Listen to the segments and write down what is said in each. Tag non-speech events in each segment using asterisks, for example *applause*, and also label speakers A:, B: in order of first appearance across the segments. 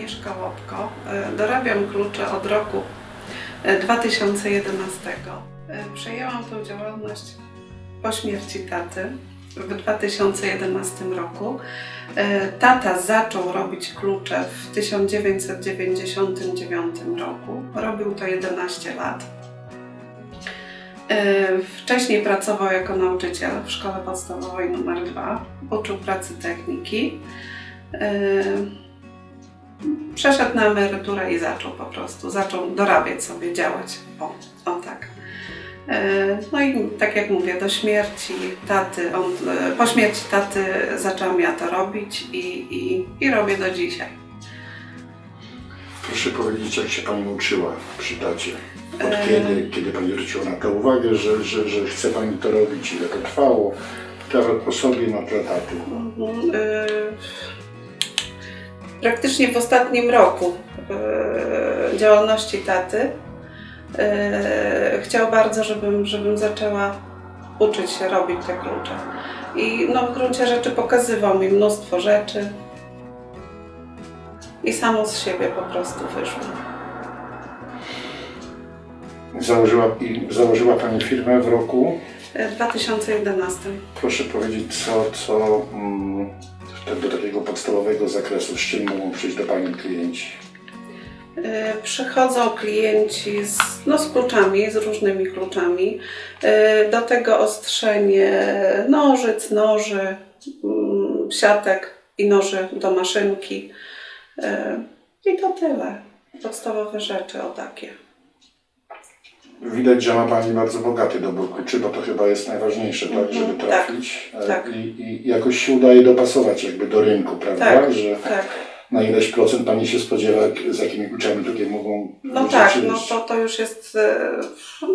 A: Agnieszka Łopko. E, Dorabiam klucze od roku e, 2011. E, Przejęłam tę działalność po śmierci taty w 2011 roku. E, Tata zaczął robić klucze w 1999 roku. Robił to 11 lat. E, Wcześniej pracował jako nauczyciel w szkole podstawowej nr 2. Uczył pracy techniki. Przeszedł na emeryturę i zaczął po prostu, zaczął dorabiać sobie, działać. O, o tak. E, No i tak jak mówię, do śmierci taty, on, e, po śmierci taty zaczęłam ja to robić i, i, i robię do dzisiaj.
B: Proszę powiedzieć, jak się Pani uczyła przy tacie? Od
A: E.
B: kiedy, kiedy Pani zwróciła na to uwagę, że, że, że chce Pani to robić, ile to trwało? Teraz o sobie na tle taty.
A: E, Praktycznie w ostatnim roku e, działalności taty e, chciał bardzo, żebym, żebym zaczęła uczyć się robić te klucze. I no, w gruncie rzeczy pokazywał mi mnóstwo rzeczy i samo z siebie po prostu wyszło.
B: Założyła, założyła Pani firmę w roku.
A: E, W 2011.
B: Proszę powiedzieć, co, co mm, do takiego podstawowego zakresu, z czym mogą przyjść do Pani klienci?
A: E, Przychodzą klienci z, no, z kluczami, z różnymi kluczami. E, Do tego ostrzenie nożyc, noży, mm, siatek i noży do maszynki. E, I to tyle. Podstawowe rzeczy o takie.
B: Widać, że ma Pani bardzo bogaty dobór kluczy, bo to chyba jest najważniejsze, tak,
A: Mhm,
B: żeby
A: tak,
B: trafić. E,
A: tak.
B: I, I jakoś się udaje dopasować jakby do rynku, prawda?
A: Tak,
B: Że
A: tak.
B: na ileś procent Pani się spodziewa, z jakimi kluczami tutaj mogą
A: No tak, no to, to już jest e,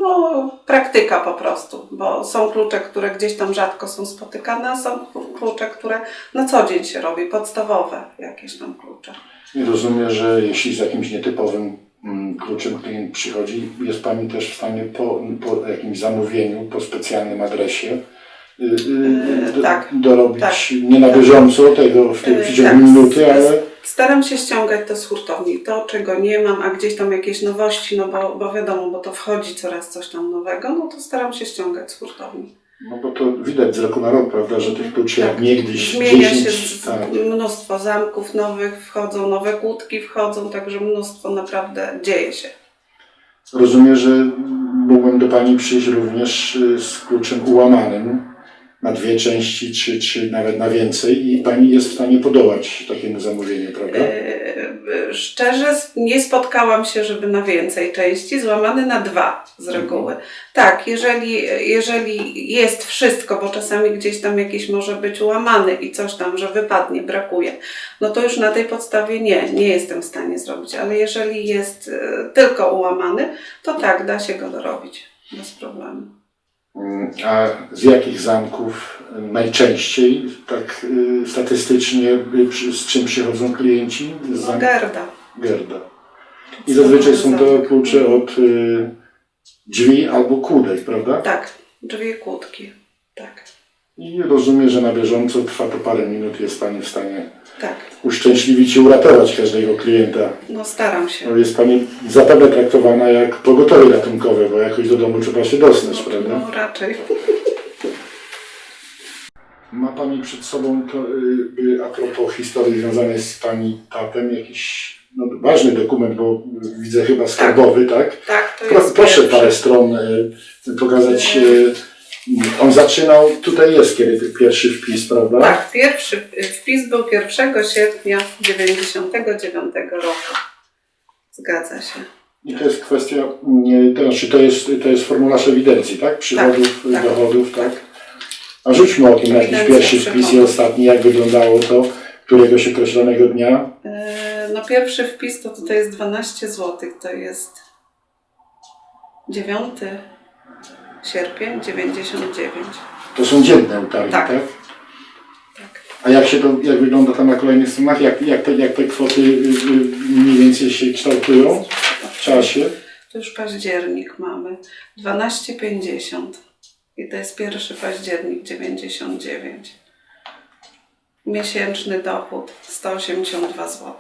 A: no, praktyka po prostu, bo są klucze, które gdzieś tam rzadko są spotykane, a są klucze, które na co dzień się robi, podstawowe jakieś tam klucze.
B: I rozumiem, że jeśli z jakimś nietypowym mm, kluczem klient przychodzi, jest Pani też w stanie po, po jakimś zamówieniu, po specjalnym adresie y, y,
A: E,
B: do,
A: tak,
B: dorobić
A: tak,
B: nie na bieżąco tego w
A: E,
B: przeciągu
A: tak,
B: minuty, ale
A: Staram się ściągać to z hurtowni, to czego nie mam, a gdzieś tam jakieś nowości, no bo, bo wiadomo, bo to wchodzi coraz coś tam nowego, no to staram się ściągać z hurtowni.
B: No bo to widać z roku na rok, prawda, że tych kluczy jak niegdyś
A: Zmienia
B: 10,
A: się z,
B: tak.
A: mnóstwo zamków nowych, wchodzą nowe kłódki, wchodzą, także mnóstwo naprawdę dzieje się.
B: Rozumiem, że mógłbym do Pani przyjść również y, z kluczem ułamanym na dwie części, czy, czy nawet na więcej i Pani jest w stanie podołać takiemu zamówieniu, prawda?
A: E, Szczerze s- nie spotkałam się, żeby na więcej części, złamany na dwa z reguły. Tak, jeżeli, jeżeli jest wszystko, bo czasami gdzieś tam jakiś może być ułamany i coś tam, że wypadnie, brakuje, no to już na tej podstawie nie, nie jestem w stanie zrobić, ale jeżeli jest e, tylko ułamany, to tak, da się go dorobić bez problemu.
B: A z jakich zamków najczęściej, tak y, statystycznie, y, z czym przychodzą klienci? Z zamku
A: Gerda.
B: Gerda. I zazwyczaj są to klucze od y, drzwi albo kłódek, prawda?
A: Tak, drzwi kłódki. Tak,
B: I rozumiem, że na bieżąco trwa to parę minut, jest Pani w stanie
A: tak.
B: uszczęśliwić i uratować każdego klienta.
A: No staram się.
B: No, Jest Pani zapewne traktowana jak pogotowie ratunkowe, bo jakoś do domu trzeba się dostać, prawda?
A: No raczej. *laughs*
B: Ma Pani przed sobą, to, y, y, a propos historii związanej z Pani tatem, jakiś no, ważny dokument, bo widzę chyba skarbowy, tak?
A: Tak, to
B: Pro,
A: jest
B: proszę
A: pierwszy.
B: parę stron y, pokazać. Y, on zaczynał, tutaj jest kiedy pierwszy wpis, prawda?
A: Tak, pierwszy wpis był 1 sierpnia 99 roku. Zgadza się.
B: I to jest kwestia, to znaczy to jest, to jest formularz ewidencji, tak? Przychodów,
A: tak.
B: dochodów, tak? A rzućmy okiem na jakiś
A: Ewidencja
B: pierwszy wpis i ostatni, jak wyglądało to któregoś określonego dnia.
A: E, No pierwszy wpis to tutaj jest 12 zł, to jest 9 sierpień 99.
B: To są dzienne utargi, tak?
A: Tak. Tak.
B: A jak się to, jak wygląda tam na kolejnych stronach? Jak, jak, te, jak te kwoty y, y, mniej więcej się kształtują w czasie?
A: To już październik mamy. 12,50. I to jest 1 październik 99. Miesięczny dochód 182 zł.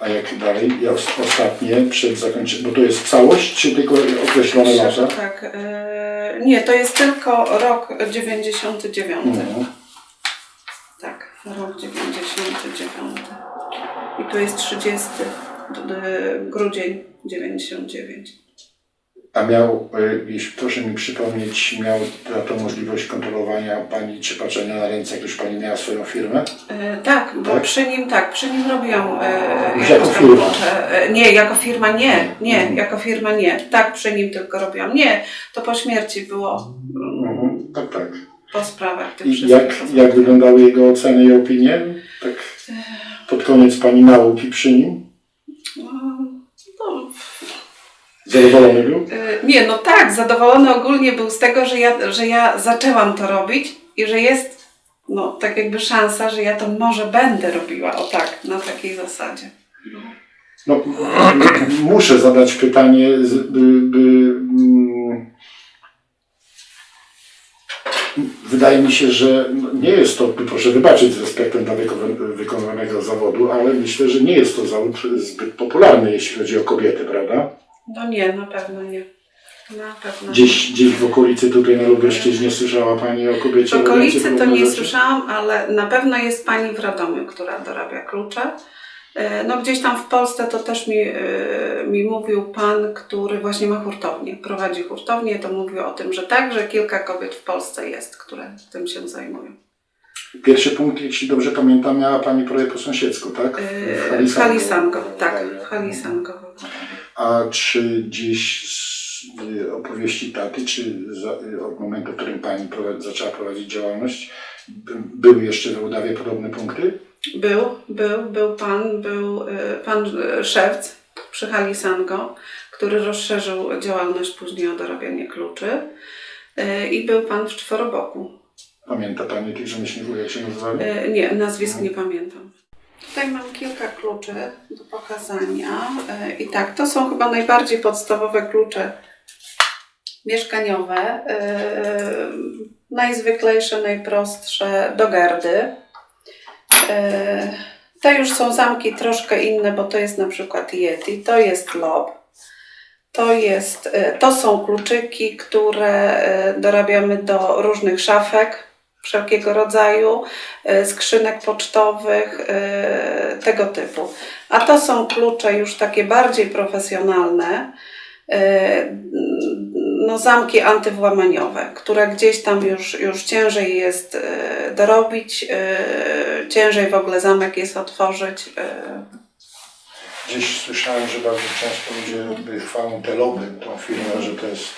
B: A jak dalej? Os- ostatnie przed zakończeniem, bo to jest całość, czy tylko określone lata?
A: Tak. e, nie, to jest tylko rok 99.
B: Mhm.
A: Tak, rok 99. I tu jest 30 d- d- grudzień 99.
B: A miał, y, jeśli proszę mi przypomnieć, miał to możliwość kontrolowania pani czy patrzenia na ręce, jak już pani miała swoją firmę?
A: E, tak, bo
B: Tak?
A: przy nim tak, przy nim robiłam. E,
B: jako
A: tam
B: firma?
A: E, nie, jako firma nie, nie,
B: Mhm.
A: jako firma nie. Tak, przy nim tylko robiłam. Nie, to po śmierci było
B: Mhm. Tak, tak.
A: po sprawach tych
B: I jak, jak wyglądały jego oceny i opinie? Tak pod koniec pani nauki przy nim?
A: No, no,
B: Zadowolony był?
A: e, nie, no tak, zadowolony ogólnie był z tego, że ja, że ja zaczęłam to robić i że jest no, tak jakby szansa, że ja to może będę robiła, o tak, na takiej zasadzie.
B: No, muszę zadać pytanie, by, by, mm, wydaje mi się, że nie jest to, proszę wybaczyć z respektem dla wykonywanego zawodu, ale myślę, że nie jest to zawód zbyt popularny, jeśli chodzi o kobiety, prawda?
A: No nie, na pewno nie. Na pewno.
B: Gdzieś, gdzieś w okolicy tutaj na Lubelszczyźnie słyszała Pani o kobiecie?
A: W okolicy to nie słyszałam, ale na pewno jest pani w Radomiu, która dorabia klucze. E, No gdzieś tam w Polsce to też mi, e, mi mówił pan, który właśnie ma hurtownię, prowadzi hurtownię, to mówił o tym, że tak, że kilka kobiet w Polsce jest, które tym się zajmują.
B: Pierwszy punkt, jeśli dobrze pamiętam, miała Pani projekt po sąsiedzku, tak?
A: E, W Halisango, tak, w Halisango.
B: A czy gdzieś z y, opowieści taty, czy y, od momentu, w którym Pani zaczęła prowadzić działalność, by- były jeszcze w Udawie podobne punkty?
A: Był, był, był pan, był e, pan e, Szewc przy Halisango, który rozszerzył działalność później o dorabianie kluczy. E, I był pan w Czworoboku.
B: Pamięta Pani tych rzemieślników, jak się nazywali?
A: Nie, nazwisk nie pamiętam. Tutaj mam kilka kluczy do pokazania. E, I tak, to są chyba najbardziej podstawowe klucze mieszkaniowe. E, Najzwyklejsze, najprostsze do gardy. E, Te już są zamki troszkę inne, bo to jest na przykład Yeti, to jest lob. To, jest, to są kluczyki, które dorabiamy do różnych szafek wszelkiego rodzaju, e, skrzynek pocztowych, e, tego typu. A to są klucze już takie bardziej profesjonalne, e, no zamki antywłamaniowe, które gdzieś tam już, już ciężej jest dorobić, ciężej w ogóle zamek jest otworzyć.
B: Gdzieś słyszałem, że bardzo często ludzie chwalą te loby, tą firmę, że to jest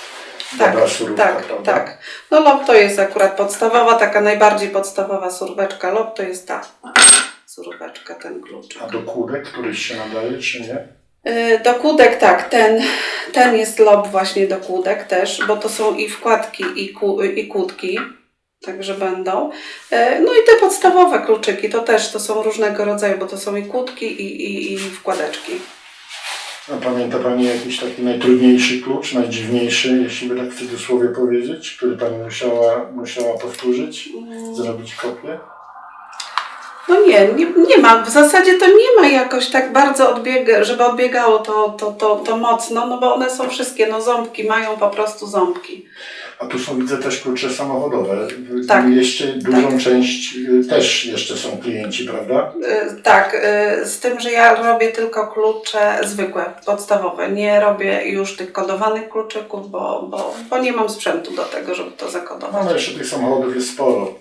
A: Tak,
B: surówka,
A: tak,
B: prawda?
A: tak. No lob to jest akurat podstawowa, taka najbardziej podstawowa surweczka. Lob to jest ta surweczka, ten klucz.
B: A do kłódek któryś się nadaje, czy nie?
A: Y, Do kłódek tak, ten, ten jest lob właśnie do kłódek też, bo to są i wkładki i, ku, i kłódki, także będą. Y, No i te podstawowe kluczyki to też to są różnego rodzaju, bo to są i kłódki i, i, i wkładeczki.
B: A pamięta Pani jakiś taki najtrudniejszy klucz, najdziwniejszy, jeśli by tak w cudzysłowie powiedzieć, który Pani musiała, musiała powtórzyć, zrobić kopię?
A: No nie, nie, nie ma. W zasadzie to nie ma jakoś tak bardzo odbiega, żeby odbiegało to, to, to, to mocno, no bo one są wszystkie, no ząbki mają po prostu ząbki.
B: A tu są widzę też klucze samochodowe.
A: Tak.
B: Jeszcze dużą część y, też jeszcze są klienci, prawda?
A: Y, Tak, y, z tym, że ja robię tylko klucze zwykłe, podstawowe. Nie robię już tych kodowanych kluczyków, bo, bo, bo nie mam sprzętu do tego, żeby to
B: No
A: zakodować.
B: ale jeszcze tych samochodów jest sporo.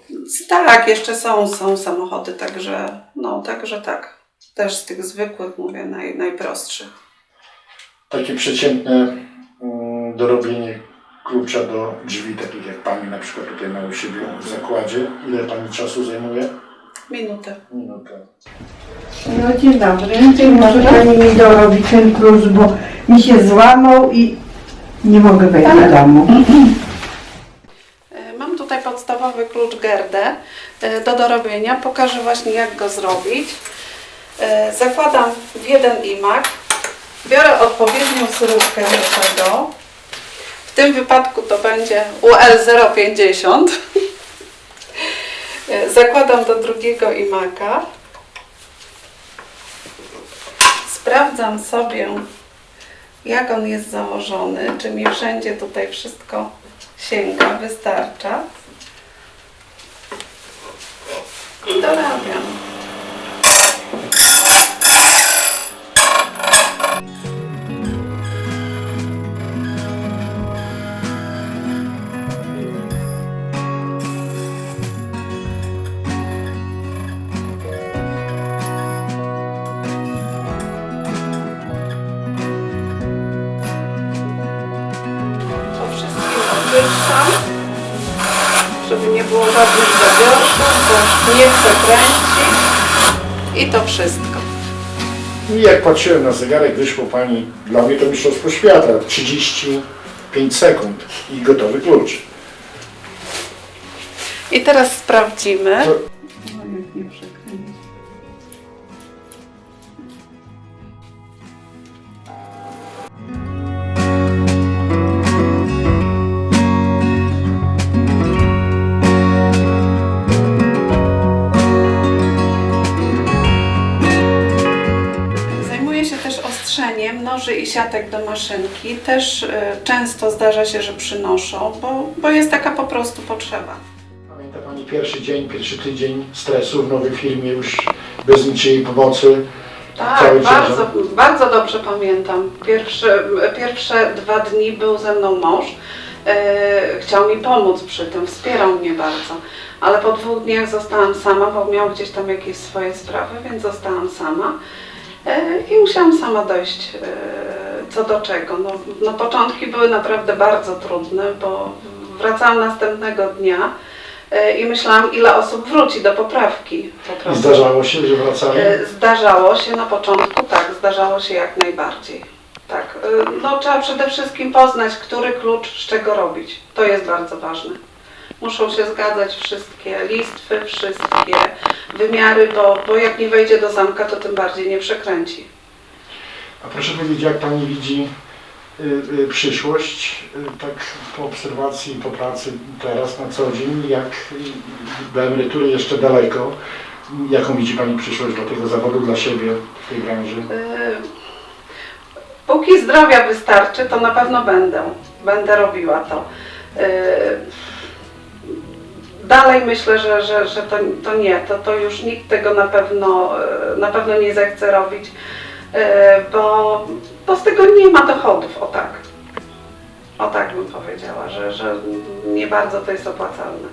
A: Tak, jeszcze są, są samochody, także no, także tak. Też z tych zwykłych mówię naj, najprostszych.
B: Takie przeciętne mm, dorobienie klucza do drzwi, takich jak Pani na przykład tutaj ma u siebie w zakładzie. Ile Pani czasu zajmuje?
A: Minutę.
B: Minutę.
C: No dzień dobry. Czy może Pani mi dorobić ten klucz, bo mi się złamał i nie mogę wejść do domu.
A: Y, Mam tutaj podstawowy klucz Gerdę y, do dorobienia. Pokażę właśnie jak go zrobić. Y, Zakładam w jeden imak. Biorę odpowiednią surówkę do tego. W tym wypadku to będzie UL 050. Y, Zakładam do drugiego imaka. Sprawdzam sobie, jak on jest założony, czy mi wszędzie tutaj wszystko sięga, wystarcza. I dorabiam. Żadnych zawiorków, bo nie przekręci. I to wszystko.
B: I jak patrzyłem na zegarek, wyszło Pani, dla mnie to mistrzostwo świata, 35 sekund i gotowy klucz.
A: I teraz sprawdzimy.
B: To-
A: No, jak nie przekręci. Siatek do maszynki. Też e, często zdarza się, że przynoszą, bo, bo jest taka po prostu potrzeba.
B: Pamięta Pani pierwszy dzień, pierwszy tydzień stresu w nowej firmie już bez niczyjej pomocy.
A: Tak,
B: Cały
A: bardzo,
B: ciężar.
A: bardzo dobrze pamiętam. Pierwsze, pierwsze dwa dni był ze mną mąż. E, chciał mi pomóc przy tym, wspierał mnie bardzo. Ale po dwóch dniach zostałam sama, bo miał gdzieś tam jakieś swoje sprawy, więc zostałam sama. E, I musiałam sama dojść e, co do czego. No, no, początki były naprawdę bardzo trudne, bo wracałam następnego dnia e, i myślałam, ile osób wróci do poprawki. Po
B: zdarzało się, że wracali.
A: Zdarzało się na początku, tak, zdarzało się jak najbardziej. Tak, no trzeba przede wszystkim poznać, który klucz z czego robić. To jest bardzo ważne. Muszą się zgadzać wszystkie listwy, wszystkie wymiary, bo, bo jak nie wejdzie do zamka, to tym bardziej nie przekręci.
B: A proszę powiedzieć, jak Pani widzi y, y, przyszłość, y, tak po obserwacji, po pracy teraz na co dzień, jak y, do emerytury jeszcze daleko, jaką widzi Pani przyszłość dla tego zawodu, dla siebie w tej branży?
A: E, Póki zdrowia wystarczy, to na pewno będę. Będę robiła to. Dalej myślę, że, że, że to, to nie, to, to już nikt tego na pewno, e, na pewno nie zechce robić, e, bo, bo z tego nie ma dochodów, o tak. O tak bym powiedziała, że, że nie bardzo to jest opłacalne.